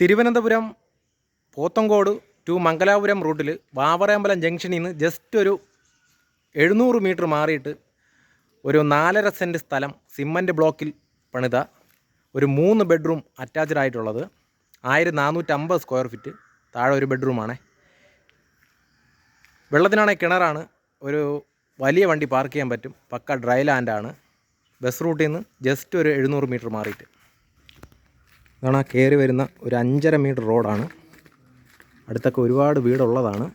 Thiruvananthapuram Pothencode to Mangalapuram റൂട്ടിൽ വാവറയമ്പലം ജംഗ്ഷനിൽ നിന്ന് ജസ്റ്റ് ഒരു എഴുന്നൂറ് മീറ്റർ മാറിയിട്ട് ഒരു നാലര സെന്റ് സ്ഥലം സിമന്റ് ബ്ലോക്കിൽ പണിത ഒരു മൂന്ന് ബെഡ്റൂം അറ്റാച്ച്ഡ് ആയിട്ടുള്ളത്. ആയിരത്തി നാനൂറ്റമ്പത് സ്ക്വയർ ഫീറ്റ് താഴെ ഒരു ബെഡ്റൂമാണ് വെള്ളത്തിനാണെങ്കിൽ കിണറാണ്. ഒരു വലിയ വണ്ടി പാർക്ക് ചെയ്യാൻ പറ്റും. പക്ക ഡ്രൈ ലാൻഡാണ് ബസ് റൂട്ടിൽ നിന്ന് ജസ്റ്റ് ഒരു എഴുന്നൂറ് മീറ്റർ മാറിയിട്ട്. ഇതാണ് ആ കയറി വരുന്ന ഒരു അഞ്ചര മീറ്റർ റോഡാണ്. അടുത്തൊക്കെ ഒരുപാട് വീടുള്ളതാണ്.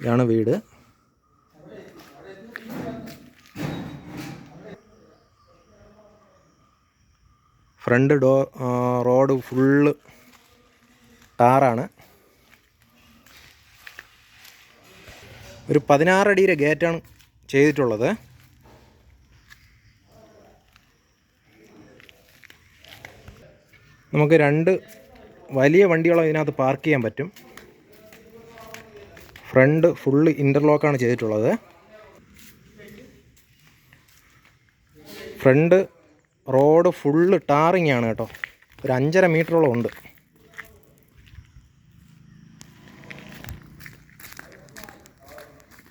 ഇതാണ് വീട്. ഫ്രണ്ട് ഡോ റോഡ് ഫുള്ള് ടാറാണ്. ഒരു പതിനാറടിയുടെ ഗേറ്റാണ് ചെയ്തിട്ടുള്ളത്. നമുക്ക് രണ്ട് വലിയ വണ്ടികളും ഇതിനകത്ത് പാർക്ക് ചെയ്യാൻ പറ്റും. ഫ്രണ്ട് ഫുള്ള് ഇന്റർലോക്കാണ് ചെയ്തിട്ടുള്ളത്. ഫ്രണ്ട് റോഡ് ഫുള്ള് ടാറിങ് ആണ് കേട്ടോ. ഒരു അഞ്ചര മീറ്ററോളം ഉണ്ട്.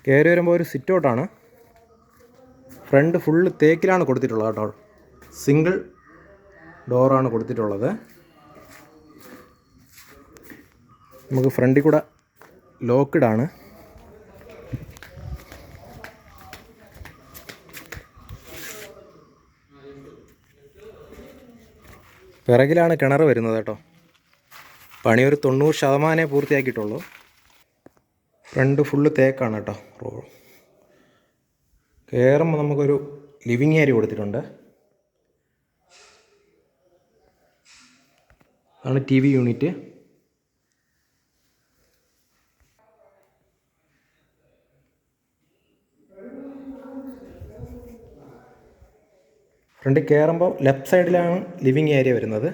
കയറി വരുമ്പോൾ ഒരു സിറ്റ് ഔട്ടാണ് ഫ്രണ്ട് ഫുള്ള് തേക്കിലാണ് കൊടുത്തിട്ടുള്ളത് കേട്ടോ. സിംഗിൾ ഡോറാണ് കൊടുത്തിട്ടുള്ളത്. നമുക്ക് ഫ്രണ്ടിൽ കൂടെ ലോക്ക്ഡ് ആണ്. പിറകിലാണ് കിണർ വരുന്നത് കേട്ടോ. പണി ഒരു തൊണ്ണൂറ് ശതമാനമേ പൂർത്തിയാക്കിയിട്ടുള്ളൂ. ഫ്രണ്ട് ഫുള്ള് തേക്കാണ് കേട്ടോ റോ. കയറുമ്പോൾ നമുക്കൊരു ലിവിങ് ഏരിയ കൊടുത്തിട്ടുണ്ട്. ആണ് ടി വി യൂണിറ്റ് ഫ്രണ്ട് കയറുമ്പോൾ ലെഫ്റ്റ് സൈഡിലാണ് ലിവിങ് ഏരിയ വരുന്നത്.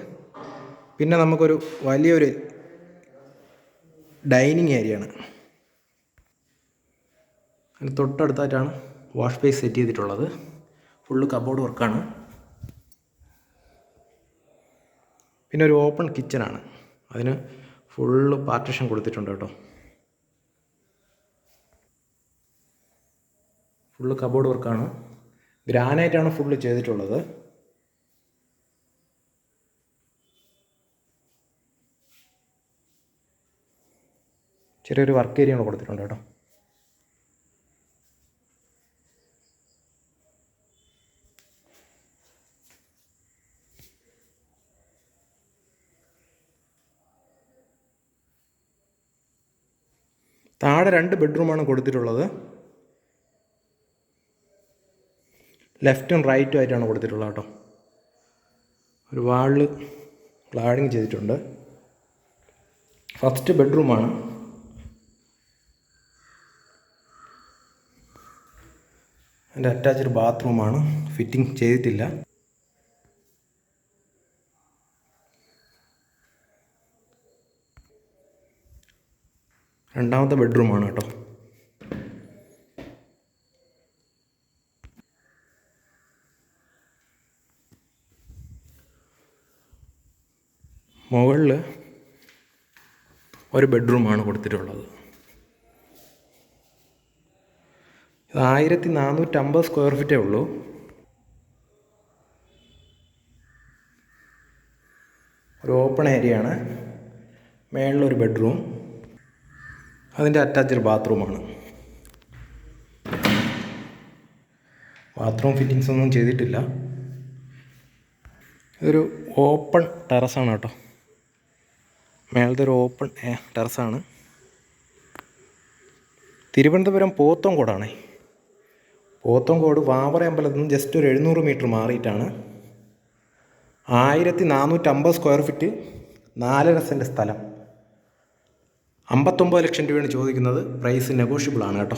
പിന്നെ നമുക്കൊരു വലിയൊരു ഡൈനിങ് ഏരിയ ആണ്. അതിന് തൊട്ടടുത്തായിട്ടാണ് വാഷ് ബേസ് സെറ്റ് ചെയ്തിട്ടുള്ളത്. ഫുള്ള് കബോർഡ് വർക്കാണ് പിന്നെ ഒരു ഓപ്പൺ കിച്ചണാണ് അതിന് ഫുള്ള് പാർട്ടിഷൻ കൊടുത്തിട്ടുണ്ട് കേട്ടോ. ഫുള്ള് കബോർഡ് വർക്കാണ് ഗ്രാനൈറ്റാണ് ഫുള്ള് ചെയ്തിട്ടുള്ളത്. ചെറിയൊരു വർക്ക് ഏരിയ കൊടുത്തിട്ടുണ്ട് കേട്ടോ. താഴെ രണ്ട് ബെഡ്റൂമാണ് കൊടുത്തിട്ടുള്ളത്. ലെഫ്റ്റും റൈറ്റും ആയിട്ടാണ് കൊടുത്തിട്ടുള്ളത് കേട്ടോ. ഒരു വാളിൽ ക്ലാഡിങ് ചെയ്തിട്ടുണ്ട്. ഫസ്റ്റ് ബെഡ്റൂമാണ് എന്റെ അറ്റാച്ച്ഡ് ബാത്റൂമാണ് ഫിറ്റിംഗ് ചെയ്തിട്ടില്ല. രണ്ടാമത്തെ ബെഡ്റൂമാണ് കേട്ടോ. മുകളിൽ ഒരു ബെഡ്റൂമാണ് കൊടുത്തിട്ടുള്ളത്. ഇത് ആയിരത്തി നാനൂറ്റമ്പത് സ്ക്വയർ ഫീറ്റേ ഉള്ളൂ. ഒരു ഓപ്പൺ ഏരിയ ആണ് മേളിലൊരു ബെഡ്റൂം. അതിന്റെ അറ്റാച്ച്ഡ് ബാത്റൂമാണ്. ബാത്റൂം ഫിറ്റിങ്സ് ഒന്നും ചെയ്തിട്ടില്ല. ഇതൊരു ഓപ്പൺ ടെറസാണ് കേട്ടോ. മേളത്തെ ഓപ്പൺ ടെറസാണ്. തിരുവനന്തപുരം പോത്തോങ്കോടാണ് പോത്തോങ്കോട് വാവറ അമ്പലത്തിൽ നിന്ന് ജസ്റ്റ് ഒരു എഴുന്നൂറ് മീറ്റർ മാറിയിട്ടാണ്. ആയിരത്തി നാനൂറ്റമ്പത് സ്ക്വയർ ഫീറ്റ് നാലര സെന്റ് സ്ഥലം. അമ്പത്തൊമ്പത് ലക്ഷം രൂപയാണ് ചോദിക്കുന്നത്. പ്രൈസ് നെഗോഷ്യബിൾ ആണ് കേട്ടോ.